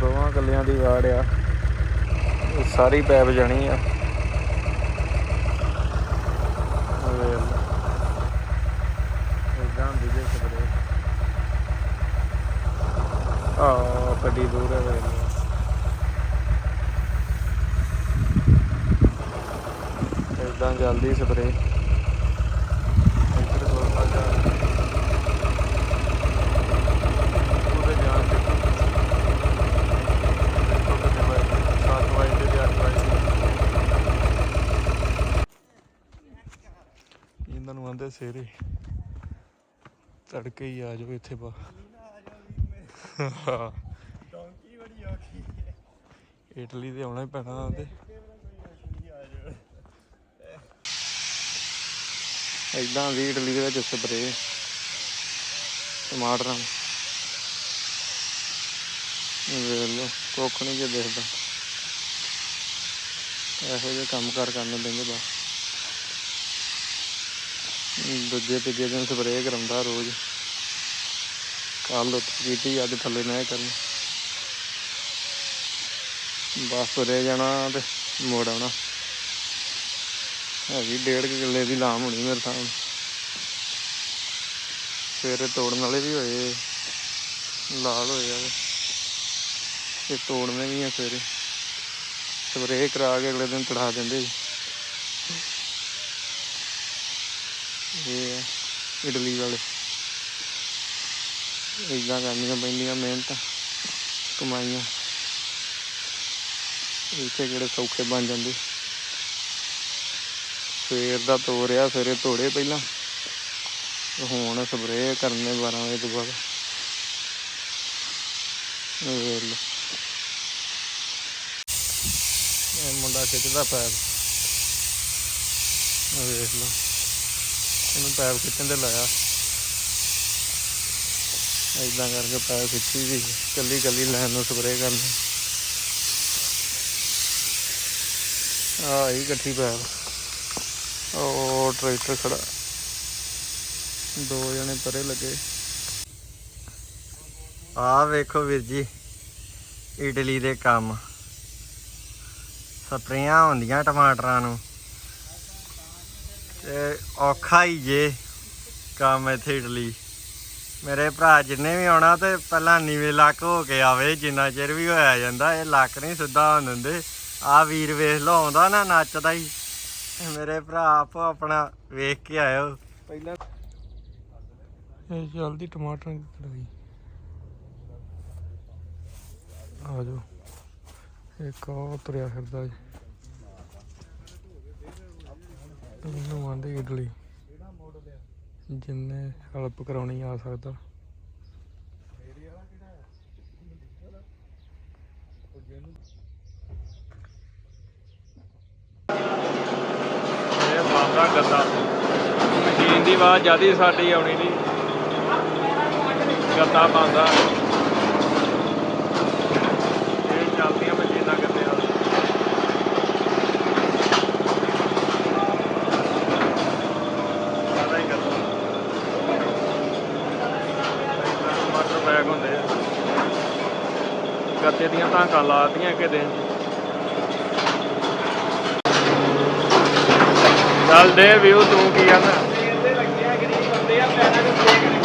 ਦੋਵਾਂ ਕੱਲਿਆਂ ਦੀ ਵਾੜ ਆ। ਸਾਰੀ ਪੈਪ ਜਾਣੀ ਆ। ਇਦਾਂ ਹੁੰਦੀ ਜੇ ਸਪਰੇ ਆ ਕੱਡੀ ਦੂਰ ਹੈ ਵੇਖ ਲਓ। ਇਦਾਂ ਜਲਦੀ ਸਪਰੇ ਇੱਧਰ ਥੋੜਾ ਜਿਹਾ ਉਹਦੇ ਜਾਣ ਤੇ ਦੇਖੋ ਕਿੰਨੇ ਵਜੇ ਸੱਤ ਵਜੇ ਤੇ ਅੱਠ ਵਜੇ ਆਂਦੇ ਸੇਰੇ ਤੜਕੇ ਹੀ ਆ ਜਾਓ ਇੱਥੇ ਬਾ। ਡੌਂਕੀ ਬੜੀ ਔਖੀ ਹੈ। ਇਟਲੀ ਤੇ ਆਉਣਾ ਹੀ ਪੈਣਾ ਤੇ ਇਦਾਂ ਵੀ ਇਟਲੀ ਦੇ ਵਿੱਚ ਸਪਰੇ ਟਮਾਟਰਾਂ। ਨੂੰ। ਵੇਖ ਲਓ ਕੁੱਖ ਨਹੀਂ ਜੇ ਦੇਖਦਾ। ਇਹੋ ਜਿਹੇ ਕੰਮ ਕਾਰ ਕਰਨੇ ਪੈਂਦੇ ਬਾ ਦੂਜੇ ਤੀਜੇ ਦਿਨ ਸਪਰੇਅ ਕਰਾਉਂਦਾ ਰੋਜ਼। ਕੱਲ ਉੱਥੇ ਕੀਤੀ, ਅੱਜ ਥੱਲੇ ਮੈਂ ਕਰਨੀ। ਬਸ ਤੁਰੇ ਜਾਣਾ ਤੇ ਮੋੜ ਆਉਣਾ। ਹੈਗੀ ਡੇਢ ਕੁ ਕਿੱਲੇ ਦੀ ਲਾਮ ਹੋਣੀ ਮੇਰੇ ਤਾਂ ਸਵੇਰੇ ਤੋੜਨ ਵਾਲੇ ਵੀ ਹੋਏ, ਲਾਲ ਹੋਏ ਆ ਤੇ ਤੋੜਨੇ ਵੀ ਆ ਸਵੇਰੇ ਸਪਰੇਅ ਕਰਾ ਕੇ ਅਗਲੇ ਦਿਨ ਤੜਾ ਦਿੰਦੇ ਜੀ ਇਹ ਆ ਇਡਲੀ ਵਾਲੇ। ਇਦਾਂ ਕਰਨੀਆਂ ਪੈਂਦੀਆਂ ਮਿਹਨਤ, ਕਮਾਈਆਂ। ਇੱਥੇ ਕਿਹੜੇ ਸੌਖੇ ਬਣ ਜਾਂਦੇ? ਸਵੇਰ ਦਾ ਤੋਰਿਆ ਸਵੇਰੇ ਤੋੜੇ ਪਹਿਲਾਂ। ਤੇ ਹੁਣ ਸਪਰੇਅ ਕਰਨੇ 12 ਵਜੇ ਤੋਂ ਬਾਅਦ। ਇਹ ਵੇਖ ਲਓ ਇਹ ਮੁੰਡਾ ਖਿੱਚਦਾ ਪੈਰ। ਵੇਖ ਲਓ ਇਹਨੂੰ ਪੈਪ ਖਿੱਚਣ ਤੇ ਲਾਇਆ। ਏਦਾਂ ਕਰਕੇ ਪੈਪ ਖਿੱਚੀ ਦੀ ਕੱਲੀ ਕੱਲੀ ਲਾਈਨ ਨੂੰ ਸਪਰੇਅ ਕਰਨੀ। ਆ ਹੀ ਇਕੱਠੀ ਪੈਰ ਉਹ ਟਰੈਕਟਰ ਖੜਾ। ਦੋ ਜਣੇ ਪਰੇ ਲੱਗੇ। ਆ ਵੇਖੋ ਵੀਰ ਜੀ, ਇਡਲੀ ਦੇ ਕੰਮ। ਸਪਰੇਆਂ ਹੁੰਦੀਆਂ ਟਮਾਟਰਾਂ ਨੂੰ। ਤੇ ਔਖਾ ਹੀ ਜੇ ਕੰਮ ਇੱਥੇ ਇਡਲੀ ਮੇਰੇ ਭਰਾ ਜਿੰਨੇ ਵੀ ਆਉਣਾ ਤੇ ਪਹਿਲਾਂ ਨੀਵੇਂ ਲੱਕ ਹੋ ਕੇ ਆਵੇ, ਜਿੰਨਾ ਚਿਰ ਵੀ ਹੋਇਆ ਜਾਂਦਾ, ਇਹ ਲੱਕ ਨਹੀਂ ਸਿੱਧਾ ਹੋਣ ਦਿੰਦੇ। ਆ ਵੀਰ ਵੇਖ ਲਓ, ਆਉਂਦਾ ਨਾ ਨੱਚਦਾ ਹੀ। ਮੇਰੇ ਭਰਾ ਆਪੋ ਆਪਣਾ ਵੇਖ ਕੇ ਆਇਓ। ਪਹਿਲਾਂ ਇਹ ਜਲਦੀ ਟਮਾਟਰ ਕੜਾਈ ਆ ਜਾਓ। ਇੱਕ ਉਹ ਤੁਰਿਆ ਫਿਰਦਾ ਜੀ। ਇਹਨੂੰ ਆਂਦੇ ਇਡਲੀ। ਜਿੰਨੇ ਹੈਲਪ ਕਰਾਉਣੀ ਆ ਸਕਦਾ। ਇਹ ਬਾਂਦਾ ਗੱਦਾ। ਮਸ਼ੀਨ ਦੀ ਆਵਾਜ਼ ਜਿਆਦੀ ਸਾਡੀ ਆਉਣੀ ਨਹੀਂ। ਗੱਦਾ ਬੰਦਾ ਇਹ ਚੱਲਦੀਆਂ ਮਸ਼ੀਨਾਂ ਗੱਦੇ ਵਾਲੀ ਜ਼ਿਆਦਾ ਹੀ ਗੱਦਾ ਏਦਾਂ ਮੋਟਰ ਬੈਗ ਹੁੰਦੇ ਆ ਗੱਤੇ ਦੀਆਂ ਧਾਕਾਂ ਲਾਤੀਆਂ ਕਿ ਚੱਲ ਦੇ ਵਿਊ, ਤੂੰ ਕੀ ਕਹਿੰਦਾ ਇਹਦੇ ਲੱਗਿਆ ਗਰੀਬ ਬੰਦੇ ਆ ਪੈਰਾਂ ਨੂੰ ਦੇਖ